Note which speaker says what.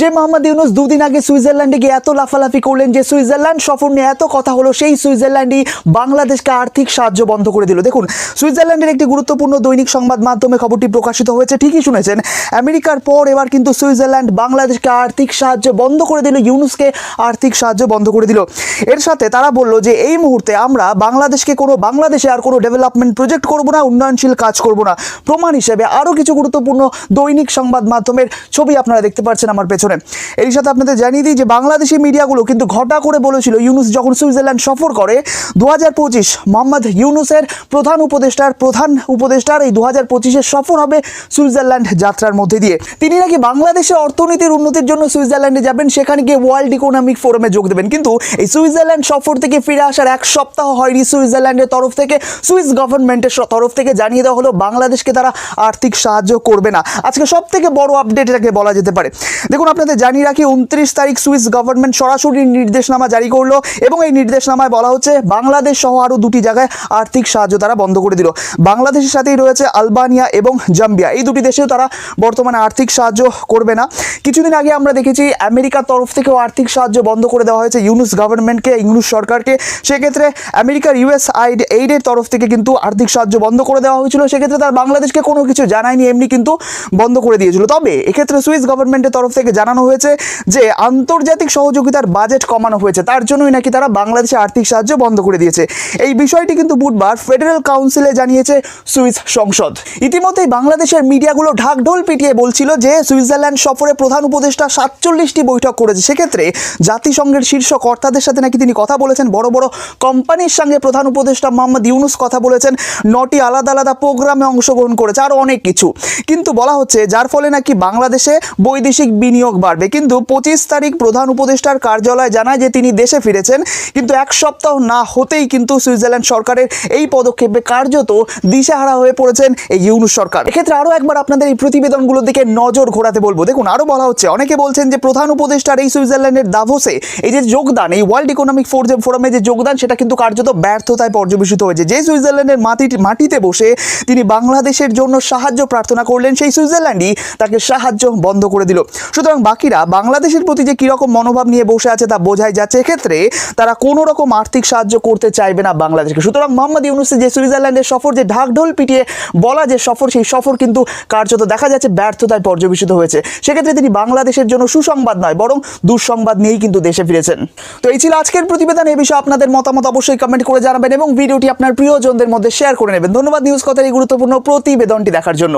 Speaker 1: যে মোহাম্মদ ইউনুস দুদিন আগে সুইজারল্যান্ডে গিয়ে এত লাফালাফি করলেন যে সুইজারল্যান্ড সফর নিয়ে এত কথা হলো, সেই সুইজারল্যান্ডই বাংলাদেশকে আর্থিক সাহায্য বন্ধ করে দিল। দেখুন, সুইজারল্যান্ডের একটি গুরুত্বপূর্ণ দৈনিক সংবাদ মাধ্যমে খবরটি প্রকাশিত হয়েছে, ঠিকই শুনেছেন। আমেরিকার পর এবার কিন্তু সুইজারল্যান্ড বাংলাদেশকে আর্থিক সাহায্য বন্ধ করে দিল, ইউনুসকে আর্থিক সাহায্য বন্ধ করে দিল। এর সাথে তারা বলল যে, এই মুহূর্তে আমরা বাংলাদেশকে কোনো, বাংলাদেশে আর কোনো ডেভেলপমেন্ট প্রজেক্ট করব না, উন্নয়নশীল কাজ করব না। প্রমাণ হিসেবে আরও কিছু গুরুত্বপূর্ণ দৈনিক সংবাদ মাধ্যমের ছবি আপনারা দেখতে পাচ্ছেন আমার পেছনে। এর সাথে আপনাদের জানিয়ে দিই যে বাংলাদেশি মিডিয়াগুলো কিন্তু ঘটা করে বলেছিল ইউনুস যখন সুইজারল্যান্ড সফর করে দু হাজার পঁচিশ মোহাম্মদ ইউনুসের প্রধান উপদেষ্টার প্রধান উপদেষ্টার এই দু হাজার পঁচিশের সফর হবে সুইজারল্যান্ড যাত্রার মধ্যে দিয়ে। তিনি নাকি বাংলাদেশের অর্থনীতির উন্নতির জন্য সুইজারল্যান্ডে যাবেন, সেখানে গিয়ে ওয়ার্ল্ড ইকোনমিক ফোরামে যোগ দেবেন। কিন্তু এই সুইজারল্যান্ড সফর থেকে ফিরে আসার এক সপ্তাহ হয়নি সুইজারল্যান্ডের তরফ থেকে। সুইস গভর্নমেন্টের তরফ থেকে জানিয়ে দেওয়া হলো, বাংলাদেশকে তারা আর্থিক সাহায্য করবে না। আজকে সব থেকে বড় আপডেট এটাকে বলা যেতে পারে। দেখুন আপনাদের জানিয়ে রাখি, উনত্রিশ তারিখ সুইস গভর্নমেন্ট সরাসরি নির্দেশনামা জারি করল এবং এই নির্দেশনামায় বলা হচ্ছে, বাংলাদেশ সহ আরও দুটি জায়গায় আর্থিক সাহায্য তারা বন্ধ করে দিল। বাংলাদেশের সাথেই রয়েছে আলবানিয়া এবং জাম্বিয়া। এই দুটি দেশেও তারা বর্তমানে আর্থিক সাহায্য করবে না। কিছুদিন আগে আমরা দেখেছি, আমেরিকার তরফ থেকেও আর্থিক সাহায্য বন্ধ করে দেওয়া হয়েছে ইউনুস গভর্নমেন্টকে, ইউনুস সরকারকে। সেক্ষেত্রে আমেরিকার ইউএস আইড এইডের তরফ থেকে কিন্তু আর্থিক সাহায্য বন্ধ করে দেওয়া হয়েছিল। সেক্ষেত্রে তার বাংলাদেশকে কোনো কিছু জানায়নি, এমনি কিন্তু বন্ধ করে দিয়েছিল। তবে এক্ষেত্রে সুইস গভর্নমেন্টের তরফ থেকে জানানো হয়েছে যে আন্তর্জাতিক সহযোগিতার বাজেট কমানো হয়েছে। তার জন্যই নাকি তারা বাংলাদেশে আর্থিক সাহায্য বন্ধ করে দিয়েছে। এই বিষয়টি কিন্তু বুধবার ফেডারেল কাউন্সিলে জানিয়েছে সুইস সংসদ। ইতিমধ্যেই বাংলাদেশের মিডিয়াগুলো ঢাকঢোল পিটিয়ে বলছিল যে সুইজারল্যান্ড সফরে প্রধান উপদেষ্টা সাতচল্লিশটি বৈঠক করেছে। সেক্ষেত্রে জাতিসংঘের শীর্ষ কর্তাদের সাথে নাকি তিনি কথা বলেছেন। বড় বড় কোম্পানির সঙ্গে প্রধান উপদেষ্টা মোহাম্মদ ইউনুস কথা বলেছেন। নটি আলাদা আলাদা প্রোগ্রামে অংশগ্রহণ করেছে, আরও অনেক কিছু। কিন্তু বলা হচ্ছে, যার ফলে নাকি বাংলাদেশে বৈদেশিক বিনিয়োগ বাড়বে। কিন্তু পঁচিশ তারিখ প্রধান উপদেষ্টার কার্যালয় জানায় যে তিনি দেশে ফিরেছেন, কিন্তু এক সপ্তাহ না হতেই কিন্তু সুইজারল্যান্ড সরকারের এই পদক্ষেপে কার্যত দিশাহারা হয়ে পড়েছেন এই ইউনুস সরকার। এক্ষেত্রে আরও একবার আপনাদের এই প্রতিবেদনগুলোর দিকে নজর ঘোরাতে বলব। দেখুন আরও বলা হচ্ছে, অনেকে বলছেন যে প্রধান উপদেষ্টার এই সুইজারল্যান্ডের দাভোসে এই যে যোগদান, এই ওয়ার্ল্ড ইকোনমিক ফোরামে যে যোগদান, সেটা কিন্তু কার্যত ব্যর্থতায় পর্যবেসিত হয়েছে। যে সুইজারল্যান্ডের মাটি মাটিতে বসে তিনি বাংলাদেশের জন্য সাহায্য প্রার্থনা করলেন, সেই সুইজারল্যান্ডই তাকে সাহায্য বন্ধ করে দিল। সুতরাং বাকিরা বাংলাদেশের প্রতি যে কীরকম মনোভাব নিয়ে বসে আছে তা বোঝাই যাচ্ছে। এক্ষেত্রে তারা কোনো রকম আর্থিক সাহায্য করতে চাইবে না বাংলাদেশকে। সুতরাং মোহাম্মদ ইউনুসের যে সুইজারল্যান্ডের সফর, যে ঢাকঢোল পিটিয়ে বলা যে সফর, সেই সফর কিন্তু কার্যত দেখা যাচ্ছে ব্যর্থতায় পর্যবেসিত হয়েছে। সেক্ষেত্রে তিনি বাংলাদেশের জন্য সুসংবাদ নয়, বরং দুঃসংবাদ নিয়েই কিন্তু দেশে ফিরেছেন। তো এই ছিল আজকের প্রতিবেদন। এই বিষয়ে আপনাদের মতামত অবশ্যই কমেন্ট করে জানাবেন এবং ভিডিওটি আপনার প্রিয়জনদের মধ্যে শেয়ার করে নেবেন। ধন্যবাদ নিউজ কথার এই গুরুত্বপূর্ণ প্রতিবেদনটি দেখার জন্য।